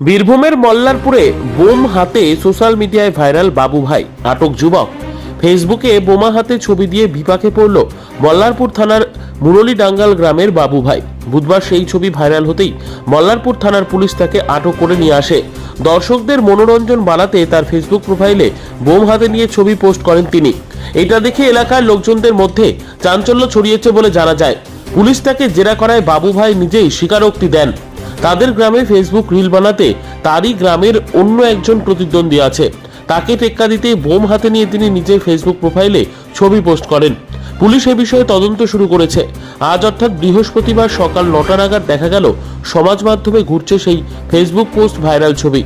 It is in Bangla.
বীরভূমের মল্লারপুরে বোম হাতে সোশ্যাল মিডিয়ায় ভাইরাল বাবু ভাই আটক যুবক। ফেসবুকে বোমা হাতে ছবি দিয়ে বিপাকে পড়ল মল্লারপুর থানার মুরলীডাঙ্গাল গ্রামের বাবু ভাই। বুধবার সেই ছবি ভাইরাল হতেই মল্লারপুর থানার পুলিশ তাকে আটক করে নিয়ে আসে। দর্শকদের মনোরঞ্জন বাড়াতে তার ফেসবুক প্রোফাইলে বোম হাতে নিয়ে ছবি পোস্ট করেন তিনি। এটা দেখে এলাকার লোকজনদের মধ্যে চাঞ্চল্য ছড়িয়েছে বলে জানা যায়। পুলিশ তাকে জেরা করায় বাবু ভাই নিজেই স্বীকারোক্তি দেন। তাদের গ্রামে ফেসবুক রিল বানাতে তারই গ্রামের অন্য একজন প্রতিদ্বন্দ্বী আছে। তাকে টেক্কা দিতে বোম হাতে নিয়ে তিনি নিজের ফেসবুক প্রোফাইলে ছবি পোস্ট করেন। পুলিশ এ বিষয়ে তদন্ত শুরু করেছে। আজ অর্থাৎ বৃহস্পতিবার সকাল নটা নাগাদ দেখা গেল, সমাজ মাধ্যমে ঘুরছে সেই ফেসবুক পোস্ট ভাইরাল ছবি।